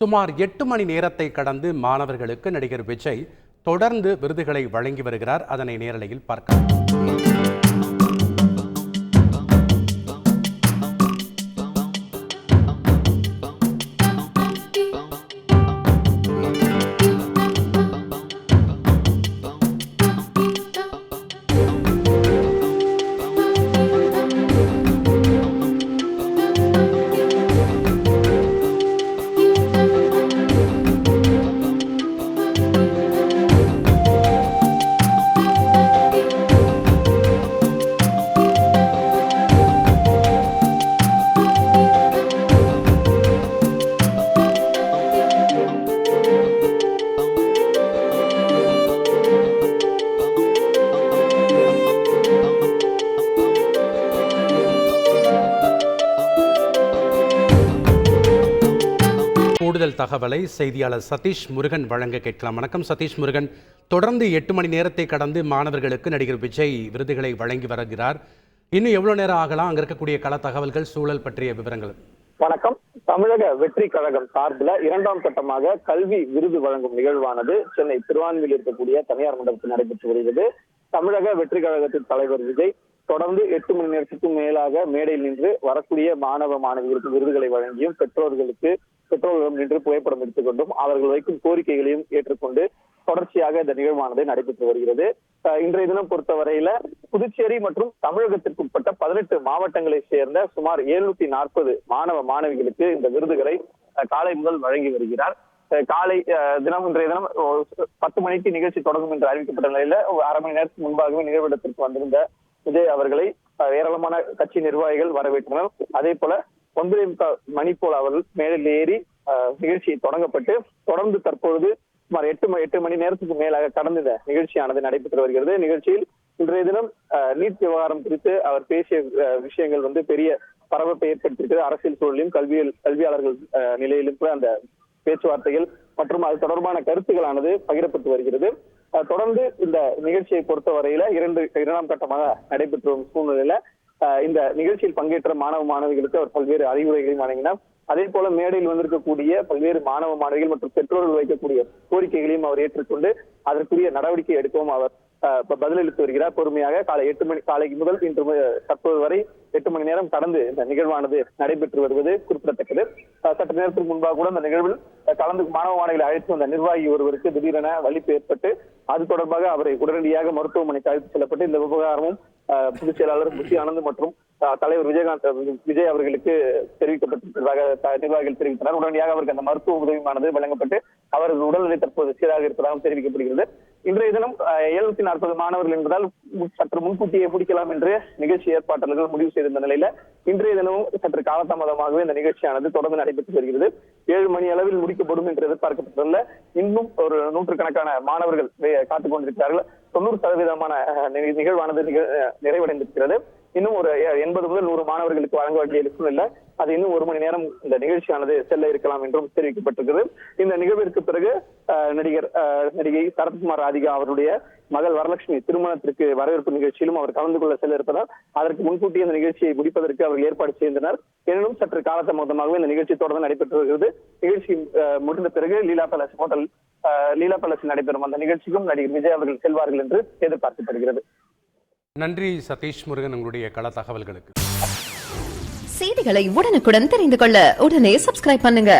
சுமார் எட்டு மணி நேரத்தை கடந்து மாணவர்களுக்கு நடிகர் விஜய் தொடர்ந்து விருதுகளை வழங்கி வருகிறார். அதனை நேரலையில் பார்க்கலாம். கூடுதல் தகவலை செய்தியாளர் சதீஷ் முருகன் வழங்க கேட்கலாம். வணக்கம் சதீஷ் முருகன். தொடர்ந்து எட்டு மணி நேரத்தை கடந்து மாணவர்களுக்கு நடிகர் விஜய் விருதுகளை வழங்கி வருகிறார். இன்னும் எவ்வளவு நேரம் ஆகலாம்? அங்க இருக்கக்கூடிய கள தகவல்கள் சூழல் பற்றிய விவரங்கள். வணக்கம். தமிழக வெற்றி கழகம் சார்பில் இரண்டாம் கட்டமாக கல்வி விருது வழங்கும் நிகழ்வானது சென்னை திருவான்மையில் இருக்கக்கூடிய தனியார் மண்டபத்தில் நடைபெற்று வருகிறது. தமிழக வெற்றி கழகத்தின் தலைவர் விஜய் தொடர்ந்து எட்டு மணி நேரத்துக்கும் மேலாக மேடையில் நின்று வரக்கூடிய மாணவ மாணவிகளுக்கு விருதுகளை வழங்கியும் பெற்றோர்களுக்கு பெற்றோர்களிடம் நின்று புகைப்படம் எடுத்துக்கொண்டும் அவர்கள் வைக்கும் கோரிக்கைகளையும் ஏற்றுக்கொண்டு தொடர்ச்சியாக இந்த நிகழ்வானது நடைபெற்று வருகிறது. இன்றைய தினம் பொறுத்தவரையில புதுச்சேரி மற்றும் தமிழகத்திற்கு உட்பட்ட பதினெட்டு மாவட்டங்களை சேர்ந்த சுமார் எழுநூத்தி நாற்பது மாணவ மாணவிகளுக்கு இந்த விருதுகளை அஹ், காலை முதல் வழங்கி வருகிறார். அஹ், காலை தினம் இன்றைய தினம் பத்து மணிக்கு நிகழ்ச்சி தொடங்கும் என்று அறிவிக்கப்பட்ட நிலையில ஒரு அரை மணி நேரத்துக்கு முன்பாகவே நிகழ்விடத்திற்கு வந்திருந்த விஜய் அவர்களை ஏராளமான கட்சி நிர்வாகிகள் வரவேற்றனர். அதே போல ஒன்பதே முக்கால் மணி போல அவர்கள் மேலில் ஏறி அஹ், நிகழ்ச்சி தொடங்கப்பட்டு தொடர்ந்து தற்பொழுது சுமார் எட்டு எட்டு மணி நேரத்துக்கு மேலாக கடந்த இந்த நிகழ்ச்சியானது நடைபெற்று வருகிறது. நிகழ்ச்சியில் இன்றைய தினம் அஹ், நீட் விவகாரம் குறித்து அவர் பேசிய அஹ், விஷயங்கள் வந்து பெரிய பரபரப்பை ஏற்படுத்தியிருக்கிறது அரசியல் சூழலிலும் கல்வியல் கல்வியாளர்கள் அஹ், நிலையிலும் கூட அந்த பேச்சுவார்த்தைகள் மற்றும் அது தொடர்பான கருத்துக்களானது பகிரப்பட்டு வருகிறது. தொடர்ந்து இந்த நிகழ்ச்சியை பொறுத்த வரையில இரண்டு இரண்டாம் கட்டமாக நடைபெற்று வரும் சூழ்நிலையில இந்த நிகழ்ச்சியில் பங்கேற்ற மாணவ மாணவிகளுக்கு அவர் பல்வேறு அறிவுரைகளையும் வழங்கினார். அதே போல மேடையில் வந்திருக்கக்கூடிய பல்வேறு மாணவ மாணவிகள் மற்றும் பெற்றோர்கள் வைக்கக்கூடிய கோரிக்கைகளையும் அவர் ஏற்றுக்கொண்டு அதற்குரிய நடவடிக்கை எடுக்கவும் அவர் பதிலளித்து வருகிறார். பொறுமையாக காலை எட்டு மணி காலைக்கு முதல் இன்று தற்போது வரை எட்டு மணி நேரம் கடந்து இந்த நிகழ்வானது நடைபெற்று வருவது குறிப்பிடத்தக்கது. சற்று நேரத்துக்கு முன்பாக கூட அந்த நிகழ்வில் கலந்து மாணவ மாணவிகளை அழைத்து வந்த நிர்வாகி ஒருவருக்கு திடீரென வலிப்பு ஏற்பட்டு அது தொடர்பாக அவரை உடனடியாக மருத்துவமனைக்கு அழைத்து செல்லப்பட்டு இந்த விவகாரமும் அஹ், பொதுச் செயலாளர் புஷி ஆனந்த் மற்றும் அஹ், தலைவர் விஜயகாந்த் விஜய் அவர்களுக்கு தெரிவிக்கப்பட்டிருப்பதாக நிர்வாகிகள் தெரிவித்தனர். உடனடியாக அவருக்கு அந்த மருத்துவ உதவியானது வழங்கப்பட்டு அவரது உடல்நிலை தற்போது சீராக இருப்பதாகவும் தெரிவிக்கப்படுகிறது. இன்றைய தினம் எழுநூத்தி நாற்பது மாணவர்கள் என்பதால் சற்று முன்கூட்டியே பிடிக்கலாம் என்று நிகழ்ச்சி ஏற்பாட்டாளர்கள் முடிவு செய்திருந்த நிலையில இன்றைய தினமும் சற்று காலதாமதமாகவே இந்த நிகழ்ச்சியானது தொடர்ந்து நடைபெற்று வருகிறது. ஏழு மணி அளவில் முடிக்கப்படும் என்று எதிர்பார்க்கப்பட்டுள்ள இன்னும் ஒரு நூற்றுக்கணக்கான மாணவர்கள் காத்துக் கொண்டிருக்கிறார்கள் தொண்ணூறு சதவீதமான அஹ், நிகழ்வானது அஹ், நிறைவடைந்திருக்கிறது. இன்னும் ஒரு எண்பது முதல் நூறு மாணவர்களுக்கு வழங்க வேண்டிய சூழ்நிலை அது இன்னும் ஒரு மணி நேரம் இந்த நிகழ்ச்சியானது செல்ல இருக்கலாம் என்றும் தெரிவிக்கப்பட்டிருக்கிறது. இந்த நிகழ்விற்கு பிறகு நடிகர் நடிகை சரத்குமார் ராதிகா அவருடைய மகள் வரலட்சுமி திருமணத்திற்கு வரவேற்பு நிகழ்ச்சியிலும் அவர் கலந்து கொள்ள செல்ல இருப்பதால் அதற்கு முன்கூட்டியே இந்த நிகழ்ச்சியை முடிப்பதற்கு அவர்கள் ஏற்பாடு செய்தனர் எனினும் சற்று காலதாமதமாகவே இந்த நிகழ்ச்சி தொடர்ந்து நடைபெற்று வருகிறது. நிகழ்ச்சி முடிந்த பிறகு லீலா பேலஸ் ஹோட்டல் அஹ், லீலா பேலஸ் நடைபெறும் அந்த நிகழ்ச்சிக்கும் நடிகர் விஜய் அவர்கள் செல்வார்கள் என்று எதிர்பார்க்கப்படுகிறது. நன்றி சதீஷ் முருகன் உங்களுடைய கள தகவல்களுக்கு. செய்திகளை உடனுக்குடன் தெரிந்து கொள்ள உடனே சப்ஸ்கிரைப் பண்ணுங்க.